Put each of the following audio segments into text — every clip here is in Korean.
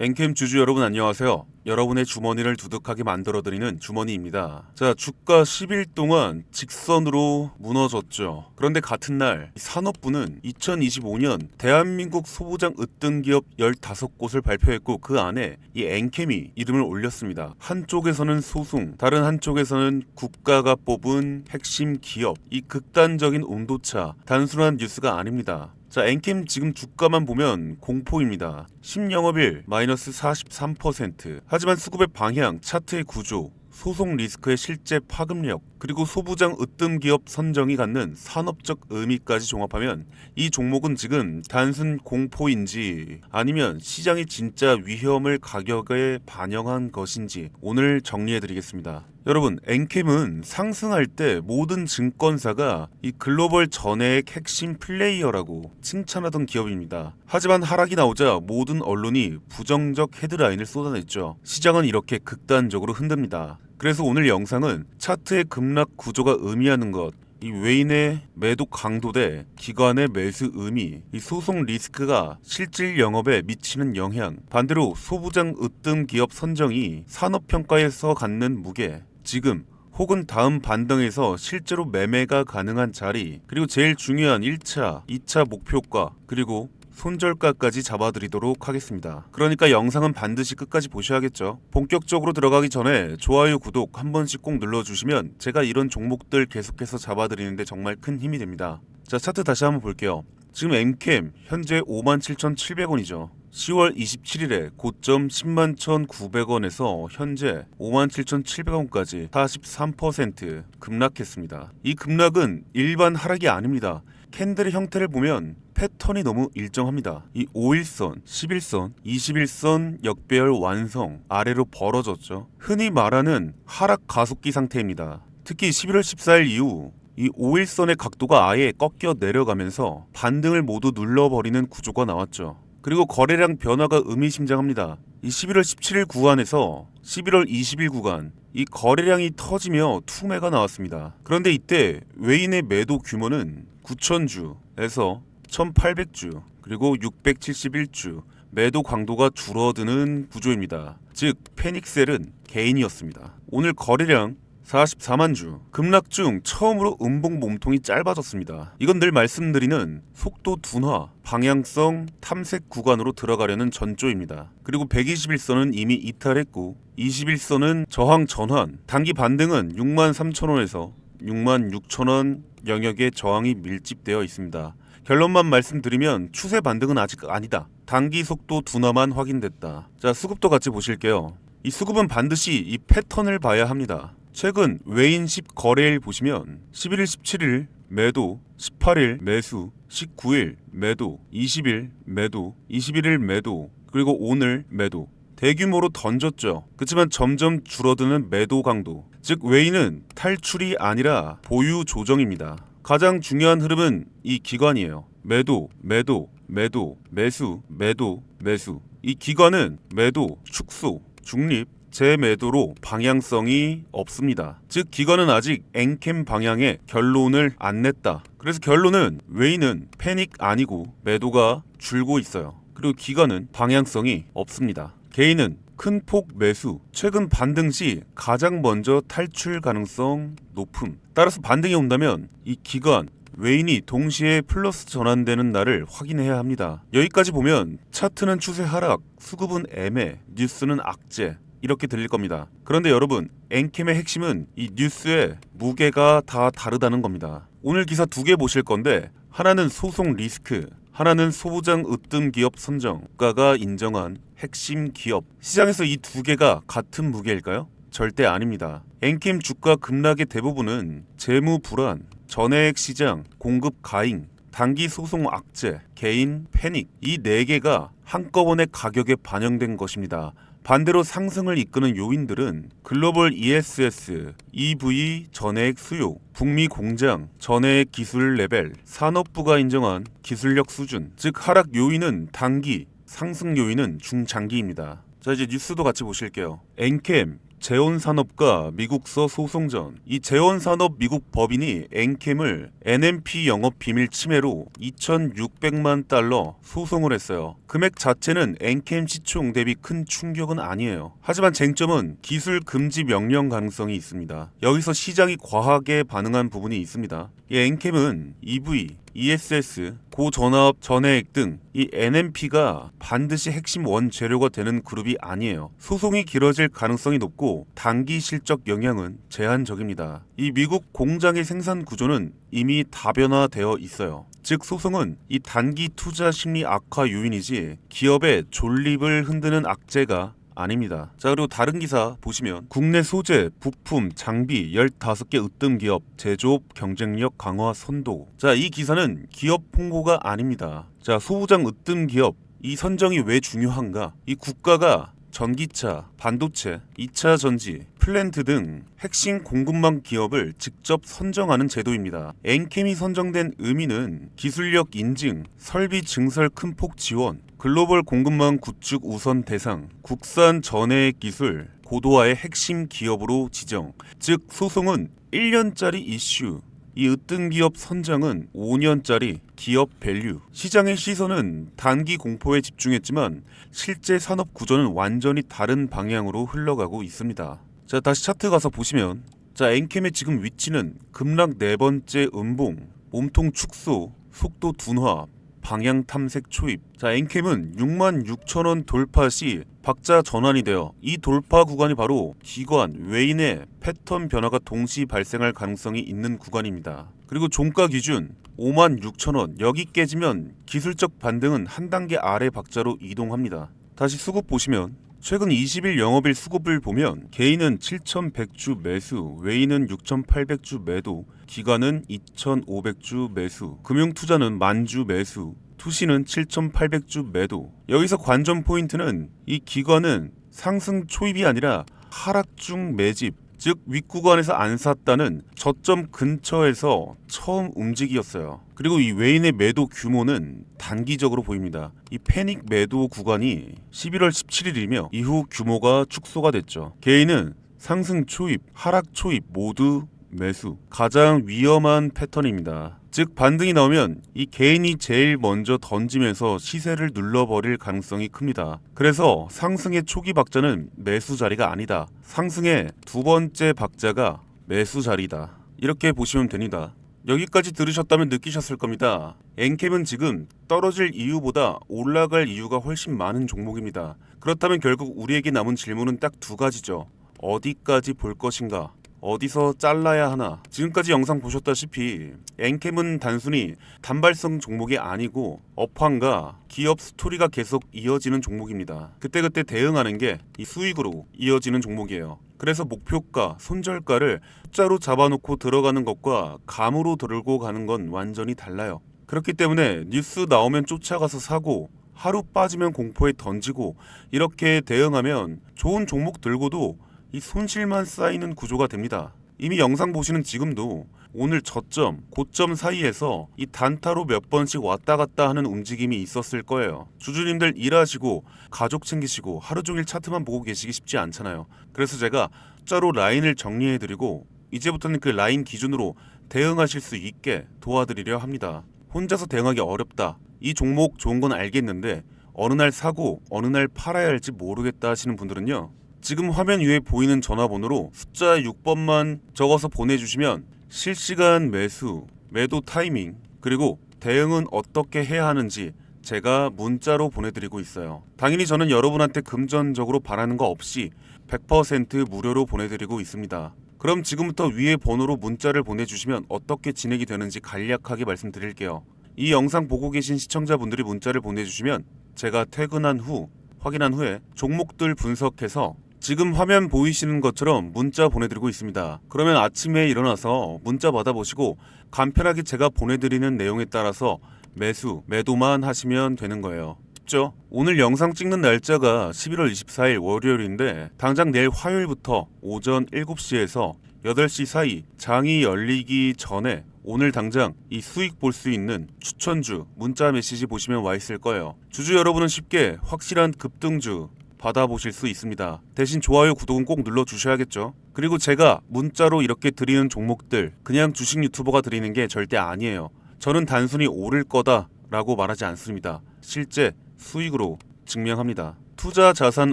엔캠 주주 여러분 안녕하세요. 여러분의 주머니를 두둑하게 만들어드리는 주머니입니다. 자, 주가 10일 동안 직선으로 무너졌죠. 그런데 같은 날 산업부는 2025년 대한민국 소부장 으뜸 기업 15곳을 발표했고 그 안에 이 엔캠이 이름을 올렸습니다. 한쪽에서는 소송, 다른 한쪽에서는 국가가 뽑은 핵심 기업. 이 극단적인 온도차, 단순한 뉴스가 아닙니다. 자, 엔캠 지금 주가만 보면 공포입니다. 10영업일 마이너스 43%. 하지만 수급의 방향, 차트의 구조, 소송 리스크의 실제 파급력, 그리고 소부장 으뜸 기업 선정이 갖는 산업적 의미까지 종합하면 이 종목은 지금 단순 공포인지 아니면 시장이 진짜 위험을 가격에 반영한 것인지 오늘 정리해 드리겠습니다. 여러분, 엔캠은 상승할 때 모든 증권사가 이 글로벌 전해의 핵심 플레이어라고 칭찬하던 기업입니다. 하지만 하락이 나오자 모든 언론이 부정적 헤드라인을 쏟아냈죠. 시장은 이렇게 극단적으로 흔듭니다. 그래서 오늘 영상은 차트의 급락 구조가 의미하는 것, 이 외인의 매도 강도 대 기관의 매수 의미, 이 소송 리스크가 실질 영업에 미치는 영향, 반대로 소부장 으뜸 기업 선정이 산업평가에서 갖는 무게, 지금 혹은 다음 반등에서 실제로 매매가 가능한 자리, 그리고 제일 중요한 1차, 2차 목표가, 그리고 손절가까지 잡아드리도록 하겠습니다. 그러니까 영상은 반드시 끝까지 보셔야겠죠. 본격적으로 들어가기 전에 좋아요, 구독 한 번씩 꼭 눌러주시면 제가 이런 종목들 계속해서 잡아드리는데 정말 큰 힘이 됩니다. 자, 차트 다시 한번 볼게요. 지금 M캠 현재 57,700원이죠. 10월 27일에 고점 10만 1,900원에서 현재 57,700원까지 43% 급락했습니다. 이 급락은 일반 하락이 아닙니다. 캔들의 형태를 보면 패턴이 너무 일정합니다. 이 5일선, 11선, 21선 역배열 완성 아래로 벌어졌죠. 흔히 말하는 하락 가속기 상태입니다. 특히 11월 14일 이후 이 5일선의 각도가 아예 꺾여 내려가면서 반등을 모두 눌러버리는 구조가 나왔죠. 그리고 거래량 변화가 의미심장합니다. 이 11월 17일 구간에서 11월 20일 구간 이 거래량이 터지며 투매가 나왔습니다. 그런데 이때 외인의 매도 규모는 9,000주에서 1,800주 그리고 671주 매도 강도가 줄어드는 구조입니다. 즉 페닉셀은 개인이었습니다. 오늘 거래량 44만 주 급락 중 처음으로 음봉 몸통이 짧아졌습니다. 이건 늘 말씀드리는 속도 둔화, 방향성 탐색 구간으로 들어가려는 전조입니다. 그리고 121선은 이미 이탈했고 21선은 저항 전환, 단기 반등은 6만 3천 원에서 6만 6천 원 영역에 저항이 밀집되어 있습니다. 결론만 말씀드리면 추세 반등은 아직 아니다. 단기 속도 둔화만 확인됐다. 자, 수급도 같이 보실게요. 이 수급은 반드시 이 패턴을 봐야 합니다. 최근 외인 10 거래일 보시면 11일 17일 매도, 18일 매수, 19일 매도, 20일 매도, 21일 매도, 그리고 오늘 매도. 대규모로 던졌죠. 그렇지만 점점 줄어드는 매도 강도. 즉 외인은 탈출이 아니라 보유 조정입니다. 가장 중요한 흐름은 이 기관이에요. 매도, 매도, 매도, 매수, 매도, 매수. 이 기관은 매도, 축소, 중립, 재매도로 방향성이 없습니다. 즉 기관은 아직 앵캠 방향의 결론을 안 냈다. 그래서 결론은 외인은 패닉 아니고 매도가 줄고 있어요. 그리고 기관은 방향성이 없습니다. 개인은 큰 폭 매수, 최근 반등 시 가장 먼저 탈출 가능성 높음. 따라서 반등이 온다면 이 기관 외인이 동시에 플러스 전환되는 날을 확인해야 합니다. 여기까지 보면 차트는 추세 하락, 수급은 애매, 뉴스는 악재, 이렇게 들릴 겁니다. 그런데 여러분, 앵캠의 핵심은 이 뉴스의 무게가 다 다르다는 겁니다. 오늘 기사 두 개 보실 건데 하나는 소송 리스크, 하나는 소부장 으뜸 기업 선정가가 인정한 핵심 기업. 시장에서 이 두 개가 같은 무게일까요? 절대 아닙니다. 앵캠 주가 급락의 대부분은 재무 불안, 전해액 시장, 공급 가잉, 단기 소송 악재, 개인 패닉 이 네 개가 한꺼번에 가격에 반영된 것입니다. 반대로 상승을 이끄는 요인들은 글로벌 ESS, EV 전해액 수요, 북미 공장, 전해액 기술 레벨, 산업부가 인정한 기술력 수준, 즉 하락 요인은 단기, 상승 요인은 중장기입니다. 자 이제 뉴스도 같이 보실게요. 엔캠 재원산업과 미국서 소송전. 이 재원산업 미국 법인이 엔캠을 NMP 영업 비밀 침해로 2,600만 달러 소송을 했어요. 금액 자체는 엔캠 시총 대비 큰 충격은 아니에요. 하지만 쟁점은 기술 금지 명령 가능성이 있습니다. 여기서 시장이 과하게 반응한 부분이 있습니다. 이 엔캠은 EV, ESS, 고전압 전해액 등 이 NMP가 반드시 핵심 원재료가 되는 그룹이 아니에요. 소송이 길어질 가능성이 높고 단기 실적 영향은 제한적입니다. 이 미국 공장의 생산 구조는 이미 다변화되어 있어요. 즉 소송은 이 단기 투자 심리 악화 요인이지 기업의 존립을 흔드는 악재가 아닙니다. 자, 그리고 다른 기사 보시면 국내 소재, 부품, 장비 15개 으뜸 기업 제조업 경쟁력 강화 선도. 자, 이 기사는 기업 홍보가 아닙니다. 자, 소부장 으뜸 기업 이 선정이 왜 중요한가? 이 국가가 전기차, 반도체, 2차 전지, 플랜트 등 핵심 공급망 기업을 직접 선정하는 제도입니다. 엔캠이 선정된 의미는 기술력 인증, 설비 증설 큰 폭 지원, 글로벌 공급망 구축 우선 대상, 국산 전해액 기술, 고도화의 핵심 기업으로 지정. 즉 소송은 1년짜리 이슈, 이 으뜸 기업 선정은 5년짜리 기업 밸류. 시장의 시선은 단기 공포에 집중했지만 실제 산업 구조는 완전히 다른 방향으로 흘러가고 있습니다. 자, 다시 차트 가서 보시면 자, 엔캠의 지금 위치는 급락 네 번째 음봉, 몸통 축소, 속도 둔화, 방향 탐색 초입. 자, 엔캠은 6만 6천 원 돌파 시 박자 전환이 되어 이 돌파 구간이 바로 기관 외인의 패턴 변화가 동시 발생할 가능성이 있는 구간입니다. 그리고 종가 기준 5만 6천 원 여기 깨지면 기술적 반등은 한 단계 아래 박자로 이동합니다. 다시 수급 보시면 최근 20일 영업일 수급을 보면 개인은 7,100주 매수, 외인은 6,800주 매도, 기관은 2,500주 매수, 금융투자는 만주 매수, 투시는 7,800주 매도. 여기서 관전 포인트는 이 기관은 상승 초입이 아니라 하락 중 매집, 즉 윗구간에서 안 샀다는 저점 근처에서 처음 움직이었어요. 그리고 이 외인의 매도 규모는 단기적으로 보입니다. 이 패닉 매도 구간이 11월 17일이며 이후 규모가 축소가 됐죠. 개인은 상승 초입, 하락 초입 모두 매수. 가장 위험한 패턴입니다. 즉 반등이 나오면 이 개인이 제일 먼저 던지면서 시세를 눌러버릴 가능성이 큽니다. 그래서 상승의 초기 박자는 매수 자리가 아니다. 상승의 두 번째 박자가 매수 자리다. 이렇게 보시면 됩니다. 여기까지 들으셨다면 느끼셨을 겁니다. 엔캠은 지금 떨어질 이유보다 올라갈 이유가 훨씬 많은 종목입니다. 그렇다면 결국 우리에게 남은 질문은 딱 두 가지죠. 어디까지 볼 것인가? 어디서 잘라야 하나? 지금까지 영상 보셨다시피 엔캠은 단순히 단발성 종목이 아니고 업황과 기업 스토리가 계속 이어지는 종목입니다. 그때그때 대응하는 게 이 수익으로 이어지는 종목이에요. 그래서 목표가, 손절가를 숫자로 잡아놓고 들어가는 것과 감으로 들고 가는 건 완전히 달라요. 그렇기 때문에 뉴스 나오면 쫓아가서 사고 하루 빠지면 공포에 던지고 이렇게 대응하면 좋은 종목 들고도 이 손실만 쌓이는 구조가 됩니다. 이미 영상 보시는 지금도 오늘 저점, 고점 사이에서 이 단타로 몇 번씩 왔다 갔다 하는 움직임이 있었을 거예요. 주주님들 일하시고 가족 챙기시고 하루 종일 차트만 보고 계시기 쉽지 않잖아요. 그래서 제가 숫자로 라인을 정리해 드리고 이제부터는 그 라인 기준으로 대응하실 수 있게 도와드리려 합니다. 혼자서 대응하기 어렵다. 이 종목 좋은 건 알겠는데 어느 날 사고 어느 날 팔아야 할지 모르겠다 하시는 분들은요. 지금 화면 위에 보이는 전화번호로 숫자 6번만 적어서 보내주시면 실시간 매수, 매도 타이밍, 그리고 대응은 어떻게 해야 하는지 제가 문자로 보내드리고 있어요. 당연히 저는 여러분한테 금전적으로 바라는 거 없이 100% 무료로 보내드리고 있습니다. 그럼 지금부터 위에 번호로 문자를 보내주시면 어떻게 진행이 되는지 간략하게 말씀드릴게요. 이 영상 보고 계신 시청자분들이 문자를 보내주시면 제가 퇴근한 후 확인한 후에 종목들 분석해서 지금 화면 보이시는 것처럼 문자 보내드리고 있습니다. 그러면 아침에 일어나서 문자 받아보시고 간편하게 제가 보내드리는 내용에 따라서 매수, 매도만 하시면 되는 거예요. 쉽죠? 오늘 영상 찍는 날짜가 11월 24일 월요일인데 당장 내일 화요일부터 오전 7시에서 8시 사이 장이 열리기 전에 오늘 당장 이 수익 볼 수 있는 추천주 문자 메시지 보시면 와 있을 거예요. 주주 여러분은 쉽게 확실한 급등주 받아보실 수 있습니다. 대신 좋아요, 구독은 꼭 눌러주셔야겠죠. 그리고 제가 문자로 이렇게 드리는 종목들 그냥 주식 유튜버가 드리는 게 절대 아니에요. 저는 단순히 오를 거다 라고 말하지 않습니다. 실제 수익으로 증명합니다. 투자 자산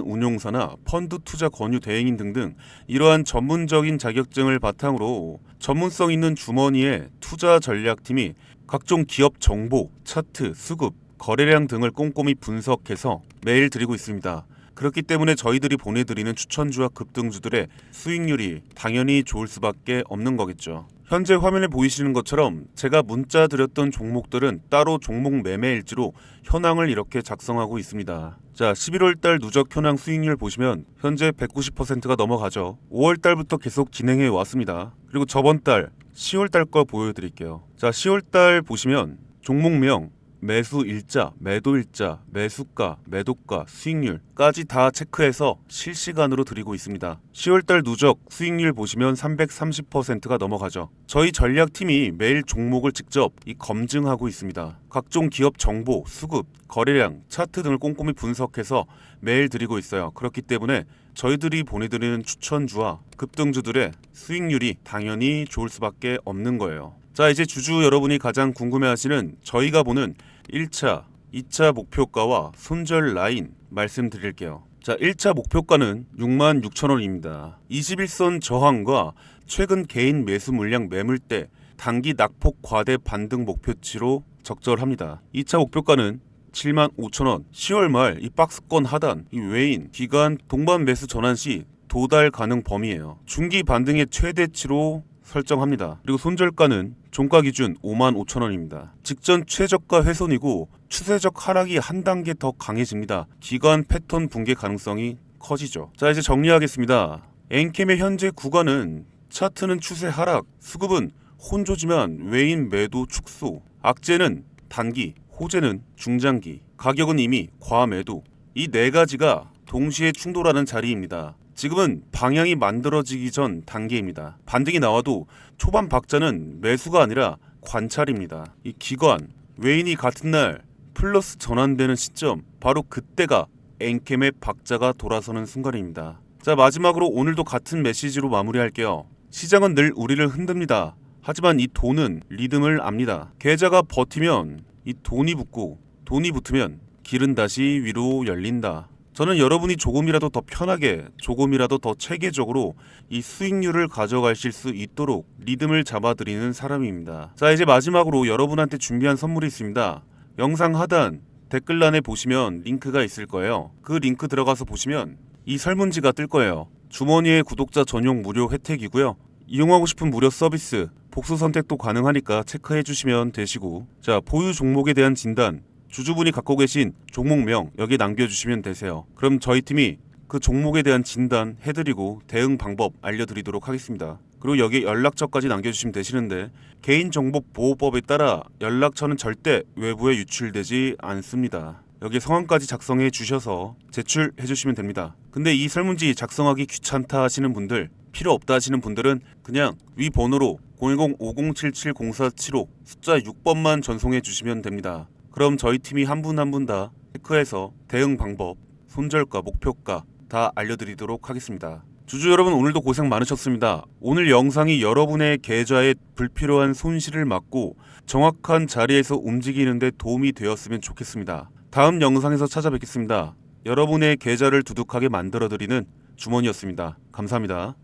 운용사나 펀드 투자 권유 대행인 등등 이러한 전문적인 자격증을 바탕으로 전문성 있는 주머니에 투자 전략팀이 각종 기업 정보, 차트, 수급, 거래량 등을 꼼꼼히 분석해서 매일 드리고 있습니다. 그렇기 때문에 저희들이 보내드리는 추천주와 급등주들의 수익률이 당연히 좋을 수밖에 없는 거겠죠. 현재 화면에 보이시는 것처럼 제가 문자 드렸던 종목들은 따로 종목 매매 일지로 현황을 이렇게 작성하고 있습니다. 자, 11월 달 누적 현황 수익률 보시면 현재 190%가 넘어가죠. 5월 달부터 계속 진행해 왔습니다. 그리고 저번 달 10월 달 거 보여드릴게요. 자, 10월 달 보시면 종목명 매수 일자, 매도 일자, 매수가, 매도가, 수익률까지 다 체크해서 실시간으로 드리고 있습니다. 10월달 누적 수익률 보시면 330%가 넘어가죠. 저희 전략팀이 매일 종목을 직접 이 검증하고 있습니다. 각종 기업 정보, 수급, 거래량, 차트 등을 꼼꼼히 분석해서 매일 드리고 있어요. 그렇기 때문에 저희들이 보내드리는 추천주와 급등주들의 수익률이 당연히 좋을 수밖에 없는 거예요. 자, 이제 주주 여러분이 가장 궁금해하시는 저희가 보는 1차, 2차 목표가와 손절 라인 말씀드릴게요. 자, 1차 목표가는 6만 6천 원입니다. 21선 저항과 최근 개인 매수 물량 매물대 단기 낙폭 과대 반등 목표치로 적절합니다. 2차 목표가는 7만 5천 원. 10월 말 이 박스권 하단, 이 외인, 기간 동반 매수 전환 시 도달 가능 범위예요. 중기 반등의 최대치로 설정합니다. 그리고 손절가는 종가 기준 5만 5천 원입니다. 직전 최저가 훼손이고 추세적 하락이 한 단계 더 강해집니다. 기관 패턴 붕괴 가능성이 커지죠. 자 이제 정리하겠습니다. 엔캠의 현재 구간은 차트는 추세 하락, 수급은 혼조지만 외인 매도 축소, 악재는 단기, 호재는 중장기, 가격은 이미 과매도 이 네 가지가 동시에 충돌하는 자리입니다. 지금은 방향이 만들어지기 전 단계입니다. 반등이 나와도 초반 박자는 매수가 아니라 관찰입니다. 이 기관, 외인이 같은 날 플러스 전환되는 시점, 바로 그때가 엔캠의 박자가 돌아서는 순간입니다. 자, 마지막으로 오늘도 같은 메시지로 마무리할게요. 시장은 늘 우리를 흔듭니다. 하지만 이 돈은 리듬을 압니다. 계좌가 버티면 이 돈이 붙고 돈이 붙으면 길은 다시 위로 열린다. 저는 여러분이 조금이라도 더 편하게, 조금이라도 더 체계적으로 이 수익률을 가져가실 수 있도록 리듬을 잡아드리는 사람입니다. 자, 이제 마지막으로 여러분한테 준비한 선물이 있습니다. 영상 하단 댓글란에 보시면 링크가 있을 거예요. 그 링크 들어가서 보시면 이 설문지가 뜰 거예요. 주머니의 구독자 전용 무료 혜택이고요. 이용하고 싶은 무료 서비스, 복수 선택도 가능하니까 체크해 주시면 되시고 자 보유 종목에 대한 진단 주주분이 갖고 계신 종목명 여기 남겨주시면 되세요. 그럼 저희 팀이 그 종목에 대한 진단 해드리고 대응 방법 알려드리도록 하겠습니다. 그리고 여기 연락처까지 남겨주시면 되시는데 개인정보보호법에 따라 연락처는 절대 외부에 유출되지 않습니다. 여기 성함까지 작성해 주셔서 제출해 주시면 됩니다. 근데 이 설문지 작성하기 귀찮다 하시는 분들 필요 없다 하시는 분들은 그냥 위 번호로 010-5077-0475 숫자 6번만 전송해 주시면 됩니다. 그럼 저희 팀이 한 분 한 분 다 체크해서 대응 방법, 손절가, 목표가 다 알려드리도록 하겠습니다. 주주 여러분 오늘도 고생 많으셨습니다. 오늘 영상이 여러분의 계좌에 불필요한 손실을 막고 정확한 자리에서 움직이는데 도움이 되었으면 좋겠습니다. 다음 영상에서 찾아뵙겠습니다. 여러분의 계좌를 두둑하게 만들어드리는 주머니였습니다. 감사합니다.